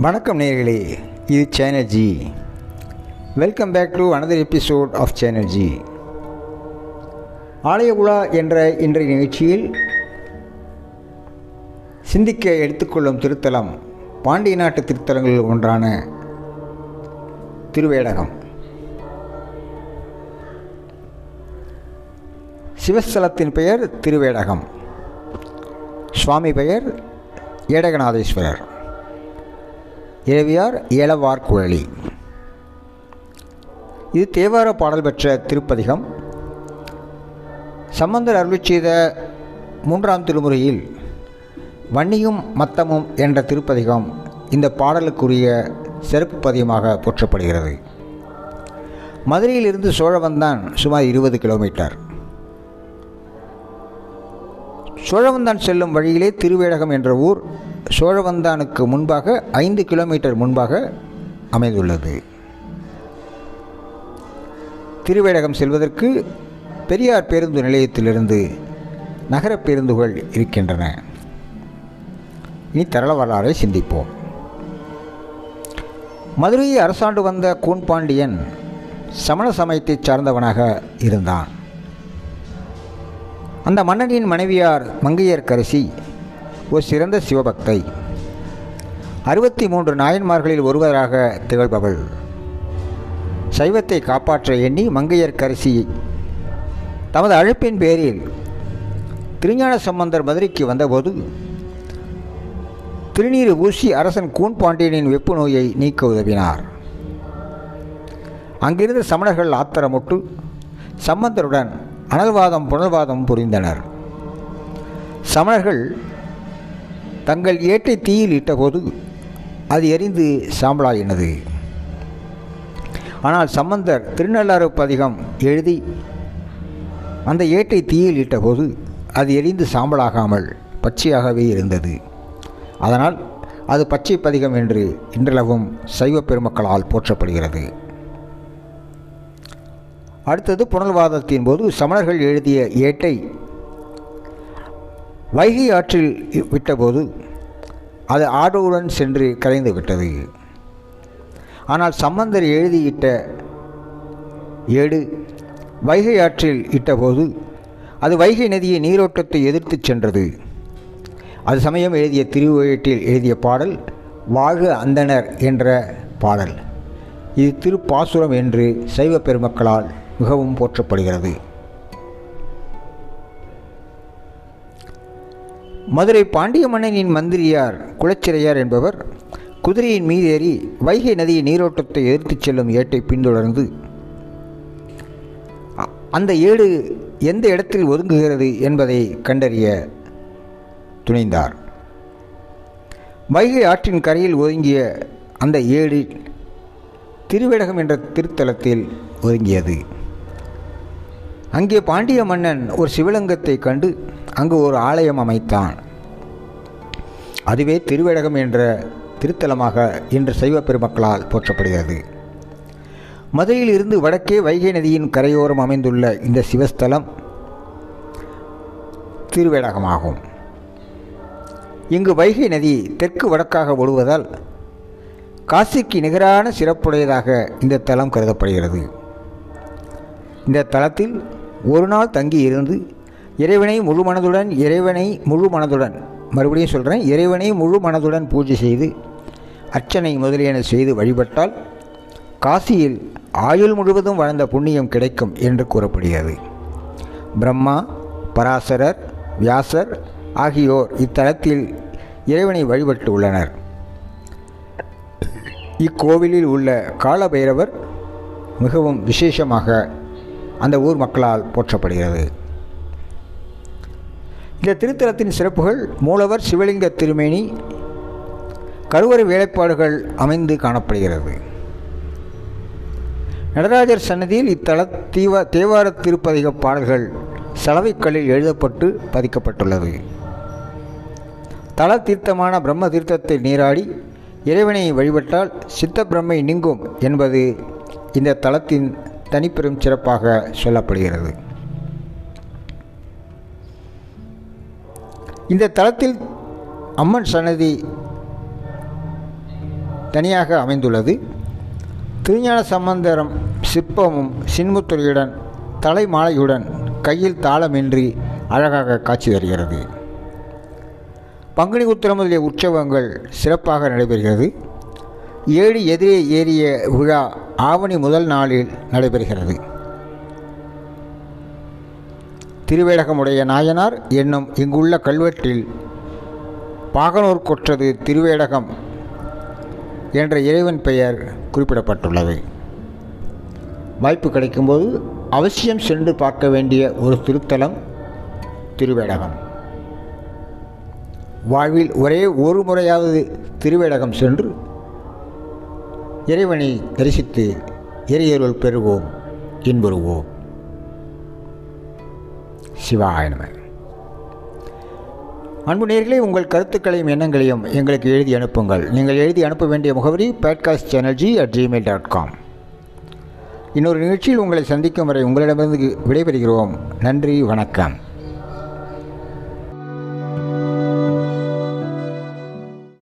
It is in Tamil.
வணக்கம் நேர்களே இது Synergy welcome back to another episode of Synergy ஆலய உலா என்ற இன்றைய நிகழ்ச்சியில் சிந்திக்க எடுத்துக்கொள்ளும் திருத்தலம் பாண்டிய நாட்டு திருத்தலங்களில் ஒன்றான திருவேடகம். சிவஸ்தலத்தின் பெயர் திருவேடகம். சுவாமி பெயர் ஏடகநாதேஸ்வரர். இளவியார் ஏலவார்குழலி இது தேவார பாடல் பெற்ற திருப்பதிகம். சம்பந்தர் அருளி செய்த மூன்றாம் திருமுறையில் வன்னியும் மத்தமும் என்ற திருப்பதிகம் இந்த பாடலுக்குரிய சிறப்பு பதியமாக போற்றப்படுகிறது. மதுரையிலிருந்து சோழவந்தான் சுமார் இருபது கிலோமீட்டர். சோழவந்தான் செல்லும் வழியிலே திருவேடகம் என்ற ஊர் சோழவந்தானுக்கு முன்பாக ஐந்து கிலோமீட்டர் முன்பாக அமைந்துள்ளது. திருவேடகம் செல்வதற்கு பெரியார் பேருந்து நிலையத்திலிருந்து நகர பேருந்துகள் இருக்கின்றன. இனி தரள வரலாறை சிந்திப்போம். மதுரையை அரசாண்டு வந்த கூன்பாண்டியன் சமண சமயத்தைச் சார்ந்தவனாக இருந்தான். அந்த மன்னனின் மனைவியார் மங்கையர்கரசி ஒரு சிறந்த சிவபக்தை. அறுபத்தி மூன்று நாயன்மார்களில் ஒருவராக திகழ்பவள். சைவத்தை காப்பாற்ற எண்ணி மங்கையர்க்கரசி தமது அழைப்பின் பேரில் திருஞான சம்பந்தர் மதுரைக்கு வந்தபோது திருநீர் ஊசி அரசன் கூன் பாண்டியனின் வெப்பு நோயை நீக்க உதவினார். அங்கிருந்த சமணர்கள் ஆத்திரமுட்டு சம்பந்தருடன் அனல்வாதம் புனல்வாதம் புரிந்தனர். சமணர்கள் தங்கள் ஏட்டை தீயில் இட்டபோது அது எரிந்து சாம்பலாயினது. ஆனால் சம்பந்தர் திருநள்ளாறு பதிகம் எழுதி அந்த ஏட்டை தீயில் இட்டபோது அது எரிந்து சாம்பலாகாமல் பச்சையாகவே இருந்தது. அதனால் அது பச்சை பதிகம் என்று இன்றளவும் சைவ பெருமக்களால் போற்றப்படுகிறது. அடுத்தது புனல்வாதத்தின் போது சமணர்கள் எழுதிய ஏட்டை வைகை ஆற்றில் விட்டபோது அது ஆடவுடன் சென்று கரைந்து விட்டது. ஆனால் சம்பந்தர் எழுதியிட்ட ஏடு வைகை ஆற்றில் இட்டபோது அது வைகை நதியை நீரோட்டத்தை எதிர்த்து சென்றது. அது சமயம் எழுதிய திருவேட்டில் எழுதிய பாடல் வாழ்க அந்தனர் என்ற பாடல். இது திருப்பாசுரம் என்று சைவ பெருமக்களால் மிகவும் போற்றப்படுகிறது. மதுரை பாண்டிய மன்னனின் மந்திரியார் குலச்சிறையார் என்பவர் குதிரையின் மீதேறி வைகை நதியின் நீரோட்டத்தை எதிர்த்துச் செல்லும் ஏட்டை பின்தொடர்ந்து அந்த ஏடு எந்த இடத்தில் ஒதுங்குகிறது என்பதை கண்டறிய துணிந்தார். வைகை ஆற்றின் கரையில் ஒதுங்கிய அந்த ஏடு திருவேடகம் என்ற திருத்தலத்தில் ஒதுங்கியது. அங்கே பாண்டிய மன்னன் ஒரு சிவலிங்கத்தை கண்டு அங்கு ஒரு ஆலயம் அமைத்தான். அதுவே திருவேடகம் என்ற திருத்தலமாக இன்று சைவ பெருமக்களால் போற்றப்படுகிறது. மதுரையில் இருந்து வடக்கே வைகை நதியின் கரையோரம் அமைந்துள்ள இந்த சிவஸ்தலம் திருவேடகமாகும். இங்கு வைகை நதி தெற்கு வடக்காக ஒழுவதால் காசிக்கு நிகரான சிறப்புடையதாக இந்த தலம் கருதப்படுகிறது. இந்த தலத்தில் ஒரு நாள் தங்கி இருந்து இறைவனை முழு மனதுடன் இறைவனை முழு மனதுடன். மறுபடியும் சொல்கிறேன் இறைவனை முழு மனதுடன் பூஜை செய்து அர்ச்சனை முதலியன செய்து வழிபட்டால் காசியில் ஆயுள் முழுவதும் வாழ்ந்த புண்ணியம் கிடைக்கும் என்று கூறப்படுகிறது. பிரம்மா பராசரர் வியாசர் ஆகியோர் இத்தலத்தில் இறைவனை வழிபட்டு உள்ளனர். இக்கோவிலில் உள்ள காலபைரவர் மிகவும் விசேஷமாக அந்த ஊர் மக்களால் போற்றப்படுகிறது. இந்த திருத்தலத்தின் சிறப்புகள் மூலவர் சிவலிங்க திருமேனி கருவறை வேலைப்பாடுகள் அமைந்து காணப்படுகிறது. நடராஜர் சன்னதியில் இத்தல தீவ தேவார திருப்பதிக பாடல்கள் சலவைக்கல்லில் எழுதப்பட்டு பதிக்கப்பட்டுள்ளது. தல தீர்த்தமான பிரம்ம தீர்த்தத்தை நீராடி இறைவனை வழிபட்டால் சித்த பிரம்மை நீங்கும் என்பது இந்த தலத்தின் தனிப்பெரும் சிறப்பாக சொல்லப்படுகிறது. இந்த தளத்தில் அம்மன் சன்னதி தனியாக அமைந்துள்ளது. திருஞான சம்பந்தரம் சிற்பமும் சின்முத்துறையுடன் தலைமாலையுடன் கையில் தாளமின்றி அழகாக காட்சி தருகிறது. பங்குனி உத்திரம் முதலிய உற்சவங்கள் சிறப்பாக நடைபெறுகிறது. ஏழு எதிரே ஏறிய விழா ஆவணி முதல் நாளில் நடைபெறுகிறது. திருவேடகமுடைய நாயனார் என்னும் இங்குள்ள கல்வெட்டில் பாகனூர் கொற்றது திருவேடகம் என்ற இறைவன் பெயர் குறிப்பிடப்பட்டுள்ளது. வாய்ப்பு கிடைக்கும்போது அவசியம் சென்று பார்க்க வேண்டிய ஒரு திருத்தலம் திருவேடகம். வாழ்வில் ஒரே ஒரு முறையாவது திருவேடகம் சென்று இறைவனை தரிசித்து இறையருள் பெறுவோம் இன்புறுவோம். சிவாய நம. அன்பு நேர்களே உங்கள் கருத்துக்களையும் எண்ணங்களையும் எங்களுக்கு எழுதி அனுப்புங்கள். நீங்கள் எழுதி அனுப்ப வேண்டிய முகவரி podcast Synergy at Gmail dot com இன்னொரு நிகழ்ச்சியில் உங்களை சந்திக்கும் வரை உங்களிடமிருந்து விடைபெறுகிறோம். நன்றி வணக்கம்.